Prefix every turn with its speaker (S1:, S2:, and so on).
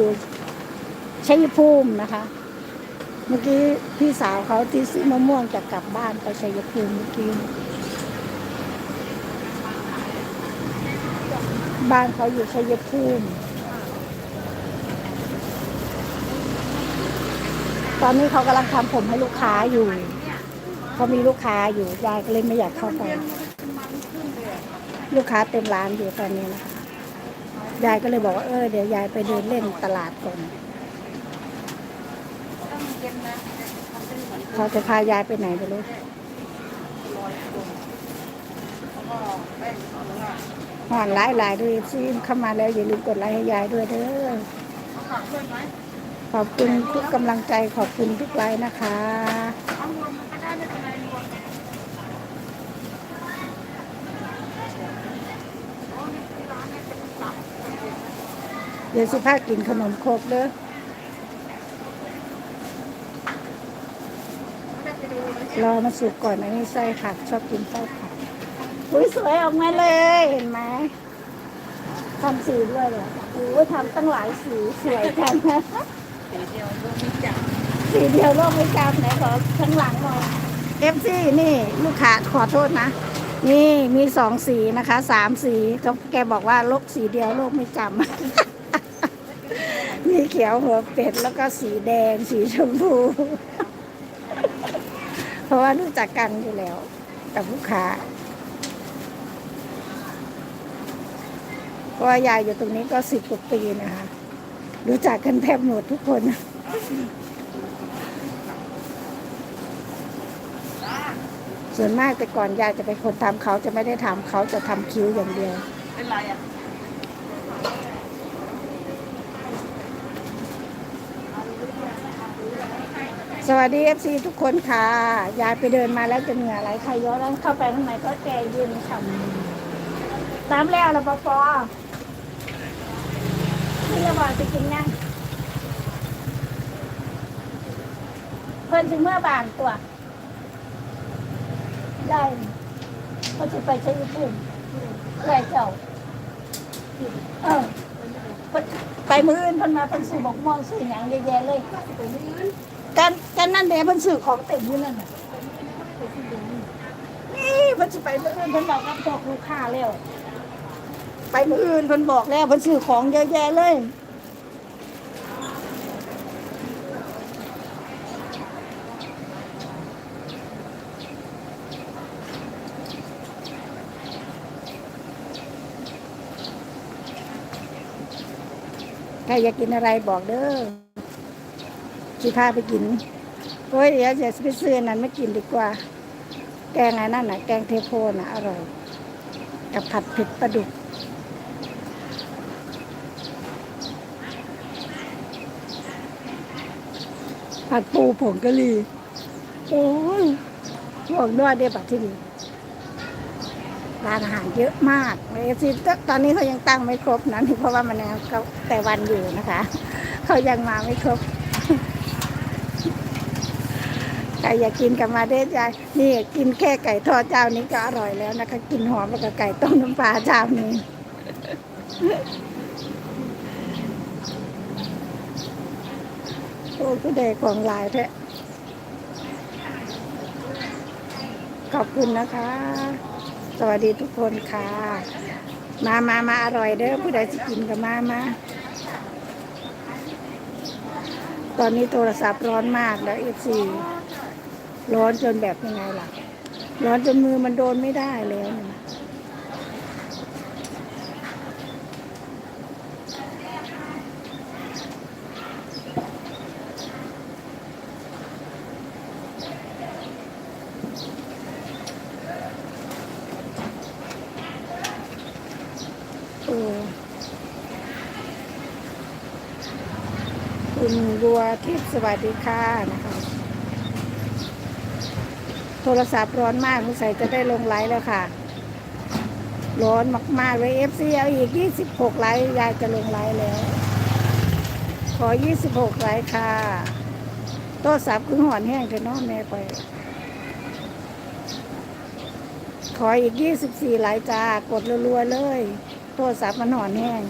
S1: อยู่ชัยภูมินะคะ เมื่อกี้พี่สาวเขาที่ซื้อมะม่วงจะกลับบ้านไปชัยภูมิเมื่อกี้บ้านเขาอยู่ชัยภูมิ ตอนนี้เขากำลังทำผมให้ลูกค้าอยู่ เขามีลูกค้าอยู่ยายก็เลยไม่อยากเข้าไป ลูกค้าเต็มร้านอยู่ตอนนี้นะคะ ยายก็เลยบอกว่าเออเดี๋ยวยายไปเดินเล่นตลาดก่อนเขาจะพายายไปไหนไม่รู้ห่อนหลายหลายด้วยซิเข้ามาแล้วอย่าลืมกดไลค์ให้ยายด้วยเด้อขอบคุณทุกกำลังใจขอบคุณทุกไลค์นะคะ เดี๋ยวสิพากินขนมครกเด้อรอมาสุกก่อนอันนี้ไส้ผักชอบกินไส้ผักอุ้ยสวยออกมาเลยเห็นไหมทำสีด้วยเหรอโอ้ยทำตั้งหลายสีสวยจังนะ
S2: สีเดียวลูกไม่จับ
S1: สีเดียวโลกไม่จำไหนขอข้างหลังหน่อยเอฟซีนี่ลูกค้าขอโทษนะ นี่มีสองสีนะคะสามสีก็แกบอกว่าโลกสีเดียวโลกไม่จำ มีเขียวหัวเป็ดแล้วก็สีแดง สีชมพู เพราะว่ารู้จักกันอยู่แล้ว กับลูกค้าเพราะว่ายายอยู่ตรงนี้ก็สิบกว่าปีนะคะ รู้จักกันแทบหมดทุกคนส่วนมากแต่ก่อนยายจะเป็นคนทำเขาจะไม่ได้ทำเขาจะทำคิ้วอย่างเดียว
S2: เป็นไรอะ
S1: สวัสดีเอฟซีทุกคนค่ะ ยายไปเดินมาแล้วจะเหงื่อไหลใครย้อนแล้วเข้าไปข้างในก็แกยืนฉ่ำตามแล้วละปอปอนี่ระบาดจะกินนะเพิ่นถึงเมื่อบานตัว ได้เขาจะไปใช้ญี่ปุ่นแก่เจ้าเออไปมืออื่นเพิ่นมาเพิ่นซื้อบอกม่วงซื้อหยังเยอะแยะเลย กันกันนั่นเดี๋ยวเพิ่นซื้อของเต็มอยู่นั่นน่ะนี่เพิ่นสิไปเมื้ออื่นเพิ่นบอกกับพวกลูกค้าแล้ว ไปเมื้ออื่นเพิ่นบอกแล้วเพิ่นซื้อของเยอะแยะเลย ใครอยากกินอะไรบอกเด้อ สิพาไปกินโอ้ยเดี๋ยวจะไปซื้อนั้นไม่กินดีกว่า แกงไอ้นั่นน่ะ แกงเทโพน่ะ อร่อย กับผัดเผ็ดปลาดุกผัดปูผงกะหรี่โอ้ยพวกนวดเดียบัดที่นี่ร้านอาหารเยอะมากเลยสิตอนนี้เขายังตั้งไม่ครบนะเพราะว่ามันยังแต่วันอยู่นะคะ เขายังมาไม่ครบ ใครอยากกินกับมาเด้ยายนี่กินแค่ไก่ทอดเจ้านี้ก็อร่อยแล้วนะคะ กินหอมแล้วก็ไก่ต้มน้ำปลาเจ้านี้โอ้ผู้ใดของหลายแท้ขอบคุณนะคะ สวัสดีทุกคนค่ะ มามามาอร่อยเด้อผู้ใดจะกินกับมามาตอนนี้โทรศัพท์ร้อนมากแล้วเอฟซี ร้อนจนแบบยังไงล่ะ ร้อนจนมือมันโดนไม่ได้แล้วนะโอ้คุณบัวทิพย์สวัสดีค่ะนะคะ โทรศัพท์ร้อนมากสงสัยจะได้ลงไลฟ์แล้วค่ะ ร้อนมากๆเลยเอฟซีเอาอีก 26 ไลฟ์ยายจะลงไลฟ์แล้ว ขอ 26 ไลฟ์ค่ะโทรศัพท์คือหอนแห้งจะน้องแม่ไปขออีก 24 ไลฟ์จ้ากดรัวๆเลย โทรศัพท์มันหอนแห้ง